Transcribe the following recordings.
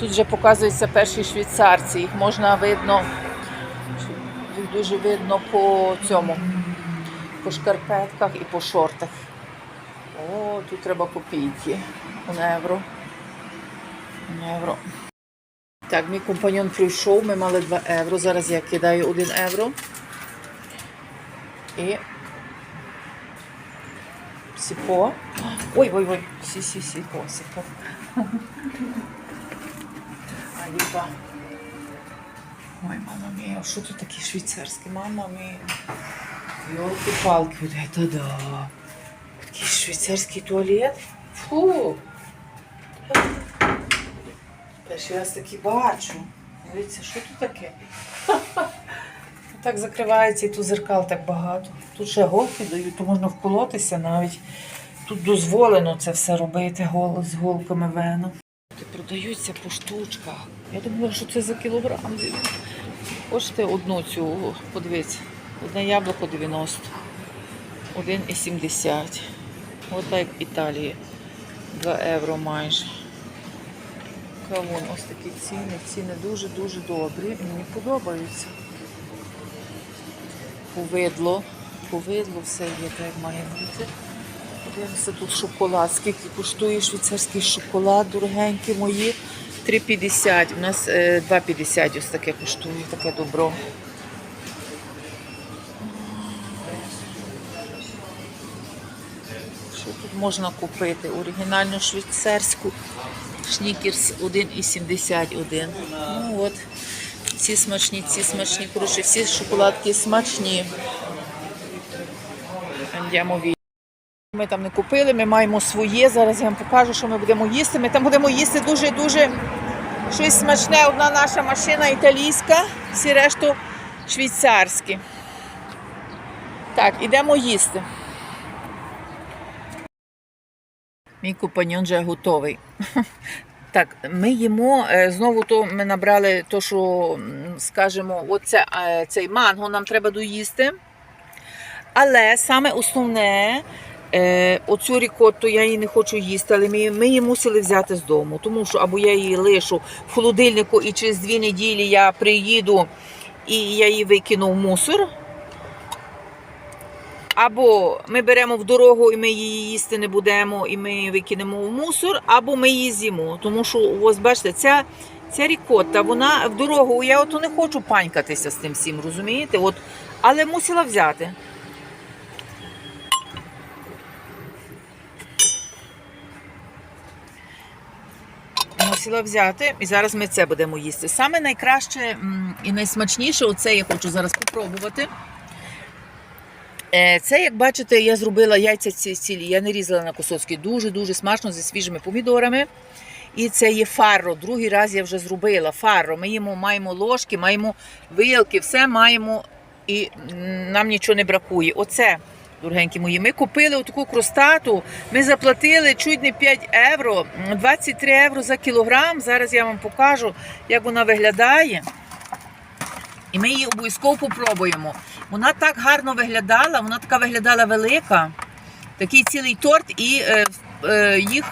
Тут вже показуються перші швейцарці. Їх можна видно, їх дуже видно по цьому, по шкарпетках і по шортах. О, тут треба копійки. У євро. У євро. Так, мій компаньон прийшов, ми мали 2 євро. Зараз я кидаю 1 євро. І сіпо. Ой, ой, ой, сі-сі-сіпо, сіпо, сіпо. Ой, мама мія, що тут таке швейцарське? Мама мія. Йолки-палки, вот это да. Такий швейцарський туалет. Фу. Перший раз такий бачу. Дивіться, що тут таке? Так закривається і тут зеркал так багато. Тут ще голки дають, то можна вколотися навіть. Тут дозволено це все робити з голками вену. Продаються по штучках. Я думала, що це за кілограм. Хочете одну цю, подивіться. Одне яблуко 90, 1,70. От так в Італії. 2 євро майже. Кавун, ось такі ціни. Ціни дуже-дуже добрі. Мені подобаються. Повидло. Повидло все є, так має бути. Дивимося тут шоколад. Скільки коштує швейцарський шоколад, дорогенькі мої. 3,50. У нас е, 2,50 ось таке коштує, таке добро. Що тут можна купити? Оригінальну швейцарську шнікерс 1,71. Ну от. Ці смачні, ці смачні. Коротше, всі шоколадки смачні. Via. Ми там не купили, ми маємо своє. Зараз я вам покажу, що ми будемо їсти. Ми там будемо їсти дуже-дуже щось смачне. Одна наша машина італійська, всі решту швейцарські. Так, ідемо їсти. Мій компаньон вже готовий. Так, ми їмо е, знову то ми набрали то, що скажімо, оце, е, цей манго нам треба доїсти. Але саме основне, е, оцю рікотту я її не хочу їсти, але ми, ми її мусили взяти з дому, тому що або я її лишу в холодильнику і через дві неділі я приїду і я її викину в мусор. Або ми беремо в дорогу і ми її їсти не будемо, і ми її викинемо в мусор, або ми її з'їмо. Тому що, ось бачите, ця, ця рікотта, вона в дорогу, я ото не хочу панькатися з тим всім, розумієте? От, але мусила взяти. Мусила взяти, і зараз ми це будемо їсти. Саме найкраще і найсмачніше, оце я хочу зараз попробувати. Е, Це, як бачите, я зробила яйця ці цілі. Я не різала на кусочки. Дуже-дуже смачно зі свіжими помідорами. І це є фарро. Другий раз я вже зробила фарро. Ми їмо, маємо ложки, маємо вилки, все маємо і нам нічого не бракує. Оце, дорогенькі мої, ми купили таку кростату, ми заплатили чуть не 5 євро, 23 євро за кілограм. Зараз я вам покажу, як вона виглядає. І ми її обов'язково попробуємо. Вона так гарно виглядала, вона така виглядала велика. Такий цілий торт, і е, е, їх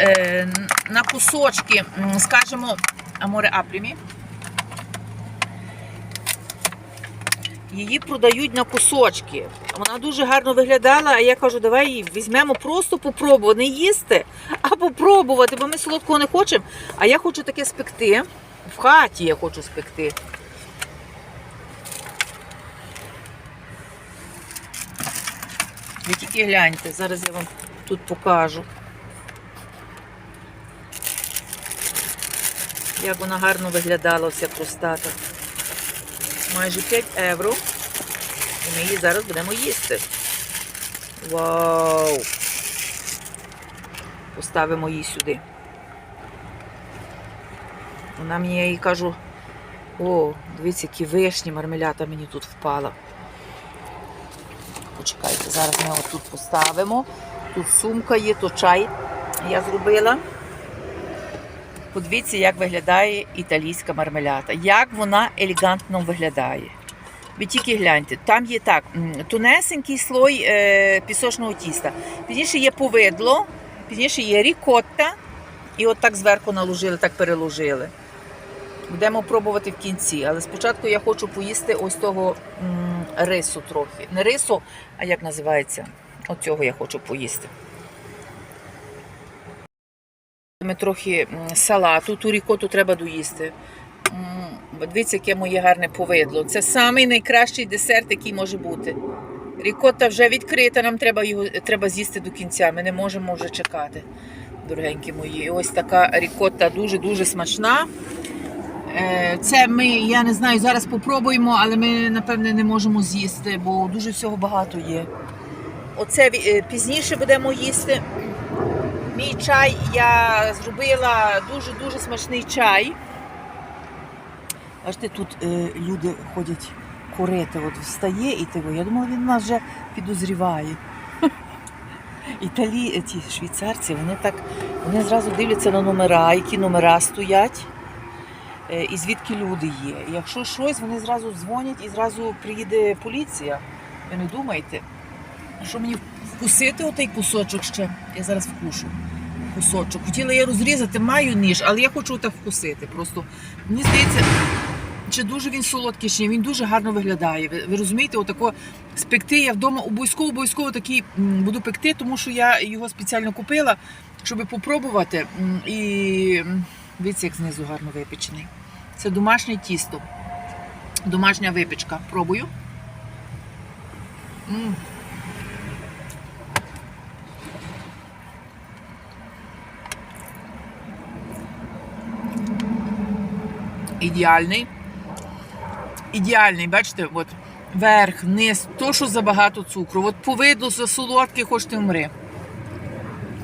е, на кусочки, скажімо, аморе апрімі. Її продають на кусочки. Вона дуже гарно виглядала, а я кажу, давай її візьмемо просто попробувати. Не їсти, а попробувати, бо ми солодкого не хочемо. А я хочу таке спекти. В хаті я хочу спекти. Ви тільки гляньте, зараз я вам тут покажу. Як вона гарно виглядала, ця простата. Майже 5 євро. І ми її зараз будемо їсти. Вау! Поставимо її сюди. Вона мені, я їй кажу, о, дивіться, які вишні, мармелята мені тут впала. Почекайте, зараз ми отут поставимо. Тут сумка є, то чай я зробила. Подивіться, як виглядає італійська мармелята. Як вона елегантно виглядає. Ви тільки гляньте, там є так, м, тонесенький слой е, пісочного тіста. Пізніше є повидло, пізніше є рікотта, І от так зверху наложили, так переложили. Будемо пробувати в кінці. Але спочатку я хочу поїсти ось того м, рису трохи. Не рису, а як називається? От цього я хочу поїсти. Ми трохи салату, ту рікоту треба доїсти. Дивіться, яке моє гарне повидло. Це самий найкращий десерт, який може бути. Рікота вже відкрита, нам треба його треба з'їсти до кінця. Ми не можемо вже чекати, дорогенькі мої. Ось така рікота дуже-дуже смачна. Е, Це ми, я не знаю, зараз попробуємо, але ми, напевне, не можемо з'їсти, бо дуже всього багато є. Оце е, пізніше будемо їсти. Мій чай я зробила дуже-дуже смачний чай. Бачите, тут е, люди ходять курити. От встає і того. Я думала, він нас вже підозріває. Італі, ті швейцарці, вони так вони зразу дивляться на номера, які номера стоять, е, і звідки люди є. Якщо щось, вони зразу дзвонять і зразу приїде поліція. Ви не думайте, що мені вкусити отей кусочок ще. Я зараз вкушу кусочок. Хотіла я розрізати, маю ніж, але я хочу так вкусити. Просто мені здається, чи дуже він солодкий, чи він дуже гарно виглядає. Ви, ви розумієте, отако спекти я вдома обов'язково обов'язково такий буду пекти, тому що я його спеціально купила, щоб попробувати. І дивіться, як знизу гарно випечений. Це домашнє тісто. Домашня випічка. Пробую. М. Ідеальний. Ідеальний, бачите, от верх, низ, то, що забагато цукру. От повидло за солодке, хоч ти вмри.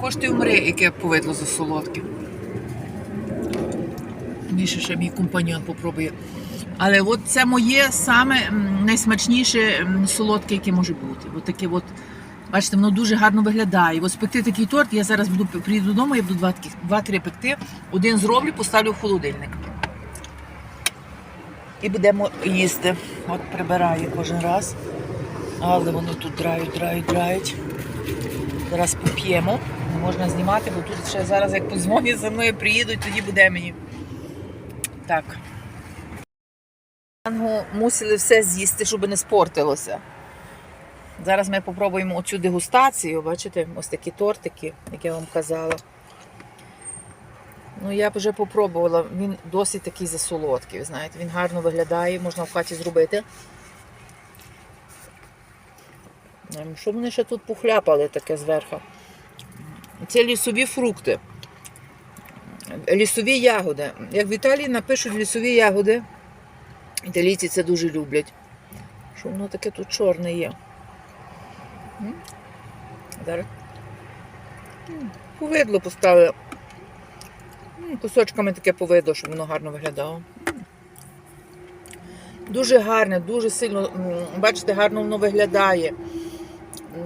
Хоч ти вмри, яке повидло за солодке. Більше ще мій компаньон попробує. Але от це моє саме найсмачніше солодке, яке може бути. От таке от, бачите, воно дуже гарно виглядає. От спекти такий торт, я зараз буду приїду додому, я буду два два-три пекти. Один зроблю, поставлю в холодильник. І будемо їсти. От прибираю кожен раз. Але вони тут драють, драють, драють. Зараз поп'ємо. Не можна знімати, бо тут ще зараз, як подзвонять за мною, приїдуть, тоді буде мені. Так. Мусили все з'їсти, щоб не спортилося. Зараз ми попробуємо оцю дегустацію. Бачите, ось такі тортики, як я вам казала. Ну, я б вже попробувала. Він досить такий засолодкий, ви знаєте, він гарно виглядає, можна в хаті зробити. Ем, Що вони ще тут похляпали таке зверху? Це лісові фрукти. Лісові ягоди. Як в Італії напишуть лісові ягоди, італійці це дуже люблять. Що воно таке тут чорне є. Зараз. Повидло поставили. Кусочками таке повидло, щоб воно гарно виглядало. Дуже гарне, дуже сильно, бачите, гарно воно виглядає.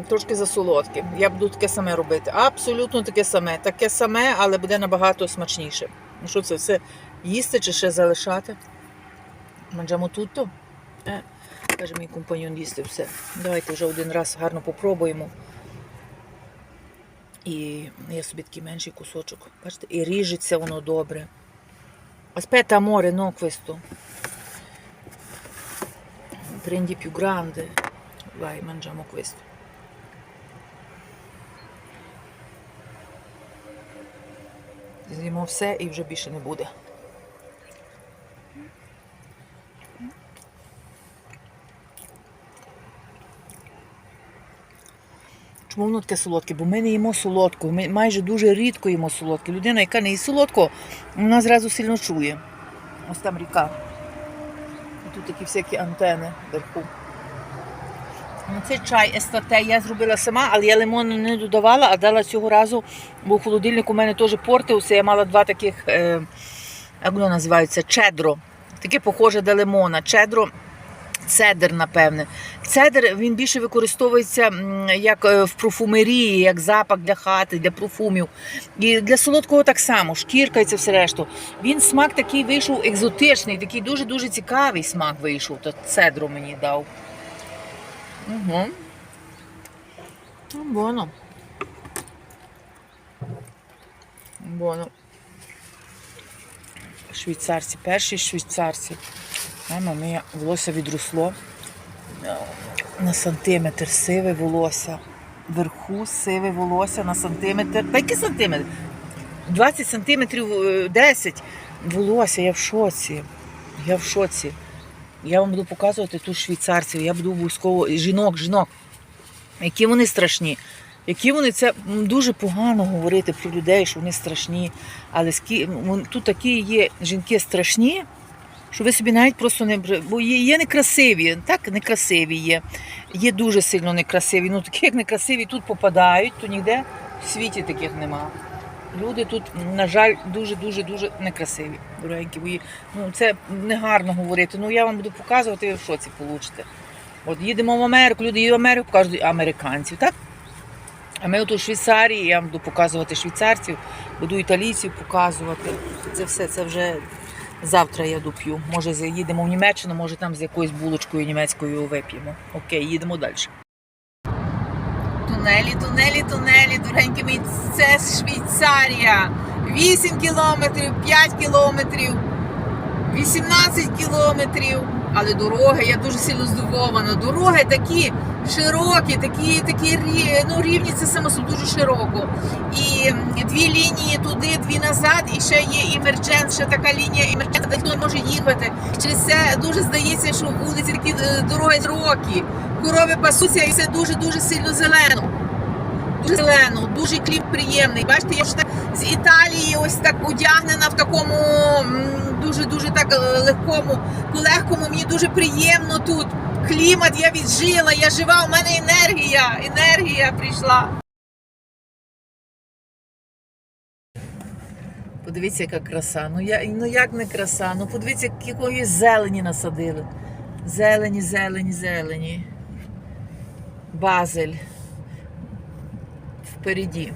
Трошки засолодке. Я буду таке саме робити. Абсолютно таке саме. Таке саме, але буде набагато смачніше. Ну що це все їсти чи ще залишати? Манджамо тутто? Е, каже мій компаньон їсти все. Давайте вже один раз гарно попробуємо. І я собі такий менший кусочок. Бачите, і ріжеться воно добре. Аспета море, no questo. Prendi più grande. Vai, mangiamo questo. З'їмо все і вже більше не буде. Чому воно таке солодке? Бо ми не їмо солодку. Ми майже дуже рідко їмо солодке. Людина, яка не їсть солодко, вона зразу сильно чує. Ось там ріка. І тут такі всякі антени вверху. Ну, Це чай естате я зробила сама, але я лимон не додавала, а дала цього разу, бо в холодильнику у мене теж портився. Я мала два таких, е, як воно називається, чедро. Таке похоже до лимона. Чедро Цедр, напевне. Цедр він більше використовується як е, в профумерії, як запах для хати, для профумів. І для солодкого так само, шкірка і це все решту. Він смак такий вийшов екзотичний, такий дуже-дуже цікавий смак вийшов. То цедру мені дав. Угу. Боно. Боно. швейцарці, перші швейцарці. Мама моя волосся відросло на сантиметр, сиве волосся. Вверху сиве волосся на сантиметр. Та який сантиметр? 20 сантиметрів, е, 10 волосся, я в шоці. Я в шоці. Я вам буду показувати тут швейцарців, я буду обов'язково жінок, жінок. Які вони страшні. Які вони це дуже погано говорити про людей, що вони страшні. Але тут такі є жінки страшні, що ви собі навіть просто не бо є, некрасиві, так некрасиві є. Є дуже сильно некрасиві. Ну такі як некрасиві тут попадають, то ніде в світі таких нема. Люди тут, на жаль, дуже дуже некрасиві. Дорогенькі мої. Ну це не гарно говорити. Ну я вам буду показувати, ви в шоці получите. От їдемо в Америку, люди в Америку, кажуть американців, так? А ми от у Швейцарії, я вам буду показувати швейцарців, буду італійців показувати. Це все, це вже завтра я доп'ю. Може, їдемо в Німеччину, може там з якоюсь булочкою німецькою вип'ємо. Окей, їдемо далі. Тунелі, тунелі, тунелі, дорогенькі мої, це Швейцарія. 8 кілометрів, 5 кілометрів, 18 кілометрів. Але дороги, я дуже сильно здивована. Дороги такі широкі, такі, такі ну, рівні, це собі дуже широко. І дві лінії туди, дві назад, і ще є імердженс, ще така лінія імердженс, де хто може їхати. Через це дуже здається, що вулиці такі е, дороги широкі. Корови пасуться і все дуже-дуже сильно зелено. Дуже зелено, дуже кліп приємний. Бачите, я ж так з Італії ось так одягнена в такому дуже-дуже так е, легкому, легкому. Мені дуже приємно тут. Клімат я віджила, я жива, у мене енергія, енергія прийшла. Подивіться, яка краса. Ну, я, ну як не краса? Ну подивіться, якої зелені насадили. Зелені, зелені, зелені. Базель. Впереді.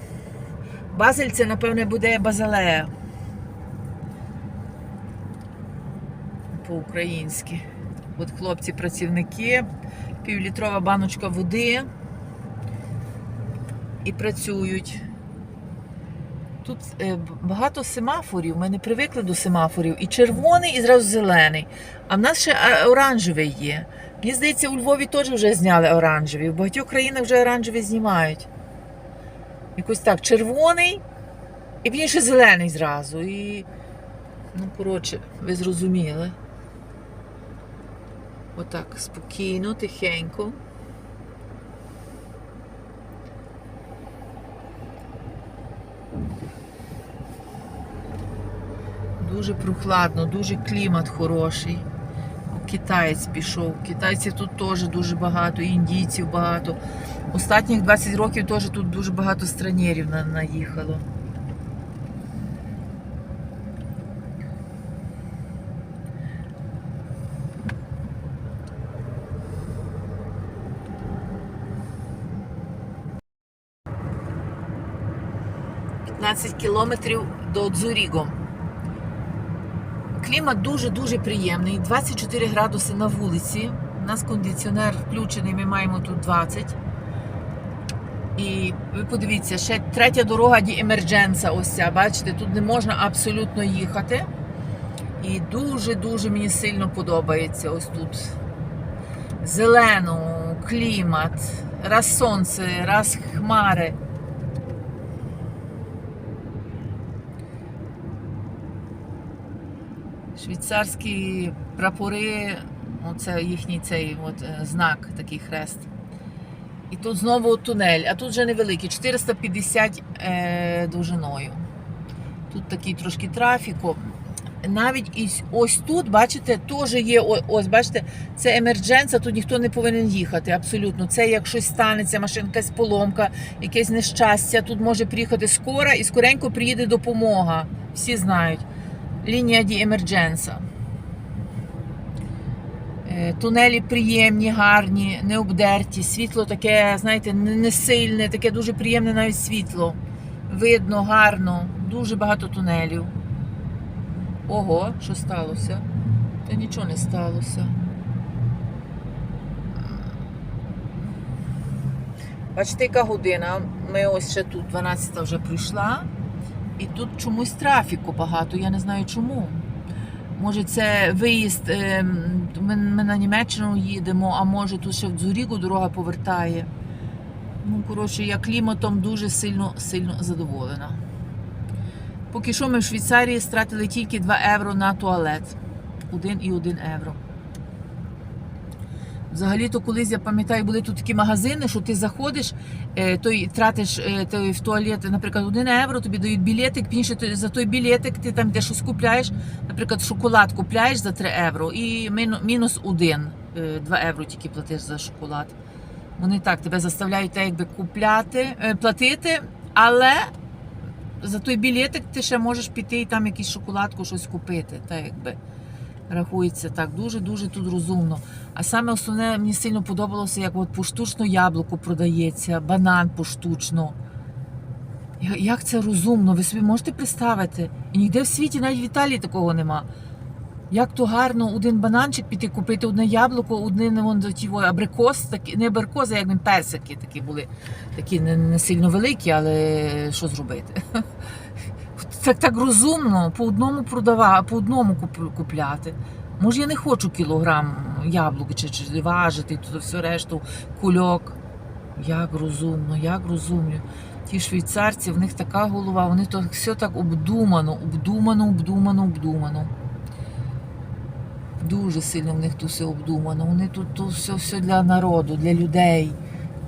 Базель це, напевне, буде базилея. По-українськи. От хлопці працівники, півлітрова баночка води і працюють. Тут е, багато семафорів, ми не привикли до семафорів. І червоний, і зразу зелений. А в нас ще е, оранжевий є. Мені здається, у Львові теж вже зняли оранжеві. В багатьох країнах вже оранжеві знімають. Якось так, червоний, і він ще зелений зразу. І, ну, коротше, ви зрозуміли. Отак, спокійно, тихенько. Дуже прохладно, дуже клімат хороший. Китаєць пішов. Китайців тут теж дуже багато, індійців багато. Останніх 20 років теж тут дуже багато странєрів на- наїхало. «15 кілометрів до Дзуріго. Клімат дуже-дуже приємний. 24 градуси на вулиці. У нас кондиціонер включений, ми маємо тут 20. І ви подивіться, ще третя дорога ді емердженса. Ось ця. Бачите, тут не можна абсолютно їхати. І дуже-дуже мені сильно подобається ось тут. Зелено, клімат, раз сонце, раз хмари. Швейцарські прапори, оце їхній цей от, е, знак, такий хрест. І тут знову тунель, а тут вже невеликий, 450 е, довжиною. Тут такий трошки трафіку. Навіть ось, ось тут, бачите, теж є, ось, бачите, це емердженса, тут ніхто не повинен їхати. Абсолютно. Це як щось станеться, машинка якась поломка, якесь нещастя. Тут може приїхати скора і скоренько приїде допомога. Всі знають. Лінія ді емердженса. Е, Тунелі приємні, гарні, не обдерті. Світло таке, знаєте, не не сильне, таке дуже приємне навіть світло. Видно, гарно, дуже багато тунелів. Ого, що сталося? Та нічого не сталося. Бачите, яка година? Ми ось ще тут 12 вже прийшла. І тут чомусь трафіку багато, я не знаю чому. Може, це виїзд, ем, ми, ми на Німеччину їдемо, а може тут ще в Дзурігу дорога повертає. Ну, коротше, я кліматом дуже сильно, сильно задоволена. Поки що ми в Швейцарії стратили тільки 2 євро на туалет. 1 і 1 євро. Взагалі-то колись я пам'ятаю, були тут такі магазини, що ти заходиш, е, той тратиш е, той в туалет, наприклад, 1 євро, тобі дають білетик, пізніше за той білетик ти там де щось купляєш, наприклад, шоколад купляєш за 3 євро і мінус 1, 2 євро тільки платиш за шоколад. Вони так тебе заставляють так, якби купляти, е, платити, але за той білетик ти ще можеш піти і там якусь шоколадку щось купити. Так якби рахується так. Дуже-дуже тут розумно. А саме основне мені сильно подобалося, як от поштучно яблуко продається, банан поштучно. Як це розумно? Ви собі можете представити? І ніде в світі, навіть в Італії такого нема. Як то гарно один бананчик піти купити, одне яблуко, один вон, ті, абрикос, такі, не а як він персики такі були. Такі не, не сильно великі, але що зробити? Так, так розумно по одному продава, по одному купляти. Може, я не хочу кілограм яблук чи, чи важити тут все решту, кульок. Як розумно, як розумно. Ті швейцарці, в них така голова, вони то все так обдумано, обдумано, обдумано, обдумано. Дуже сильно в них тут все обдумано. Вони тут, тут все, все для народу, для людей,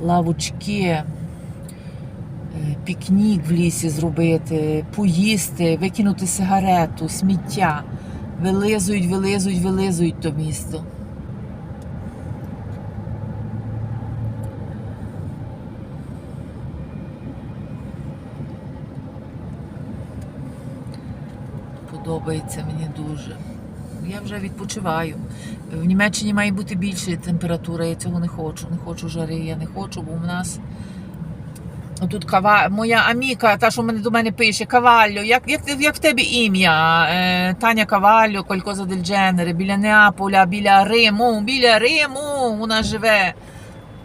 лавочки, пікнік в лісі зробити, поїсти, викинути сигарету, сміття. Вилизують, вилизують, вилизують то місто. Подобається мені дуже. Я вже відпочиваю. В Німеччині має бути більше температура, я цього не хочу. Не хочу жари, я не хочу, бо в нас. Тут кава... моя Аміка, та, що мене до мене пише, Кавалло, як, як, як в тебе ім'я? Е, Таня Кавалло, Колькоза дель Дженере, біля Неаполя, біля Риму, біля Риму вона живе.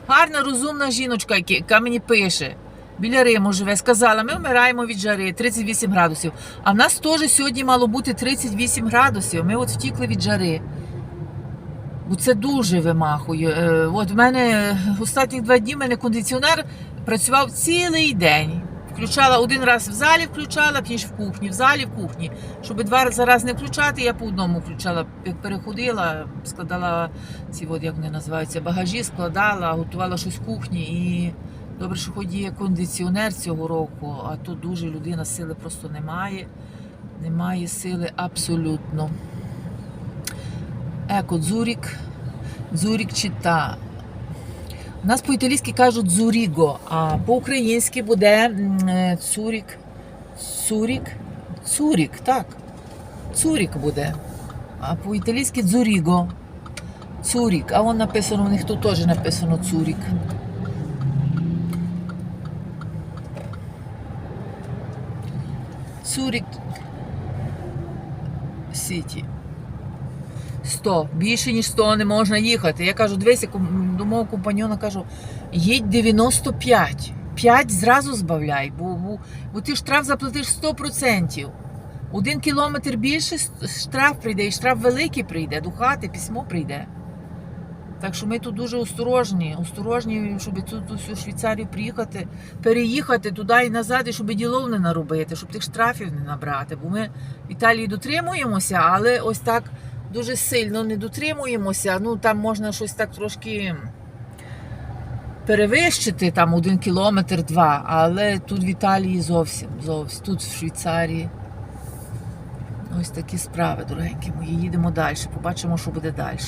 Гарна, розумна жіночка, яка мені пише. Біля Риму живе, сказала, ми вмираємо від жари 38 градусів. А в нас теж сьогодні мало бути 38 градусів. Ми от втікли від жари. Бо це дуже вимахує. Е, От в мене останні два дні в мене кондиціонер працював цілий день. Включала один раз в залі, включала, пізніше в кухні, в залі, в кухні. Щоб два рази раз не включати, я по одному включала. Як переходила, складала ці, от, як вони називаються, багажі, складала, готувала щось в кухні. І добре, що хоч є кондиціонер цього року, а тут дуже людина сили просто немає. Немає сили абсолютно. Еко, дзурік, дзурік чита. У нас по-італійськи кажуть дзуріго, а по-українськи буде е, цурік. Цурік. Цурік, так. Цурік буде. А по-італійськи дзуріго. Цурік. А вон написано, у них тут теж написано цурік. Цурік Сіті. 100. Більше ніж 100 не можна їхати. Я кажу, дивися, до мого компаньона кажу, їдь 95. 5 зразу збавляй, бо, бо, бо ти штраф заплатиш 100%. Один кілометр більше штраф прийде, і штраф великий прийде, до хати письмо прийде. Так що ми тут дуже осторожні, осторожні, щоб тут всю Швейцарію приїхати, переїхати туди і назад, і щоб ділов не наробити, щоб тих штрафів не набрати. Бо ми в Італії дотримуємося, але ось так дуже сильно не дотримуємося. Ну там можна щось так трошки перевищити, там один кілометр, два. Але тут в Італії зовсім, зовсім. Тут в Швейцарії. Ось такі справи, дорогенькі мої. Їдемо далі, побачимо, що буде далі.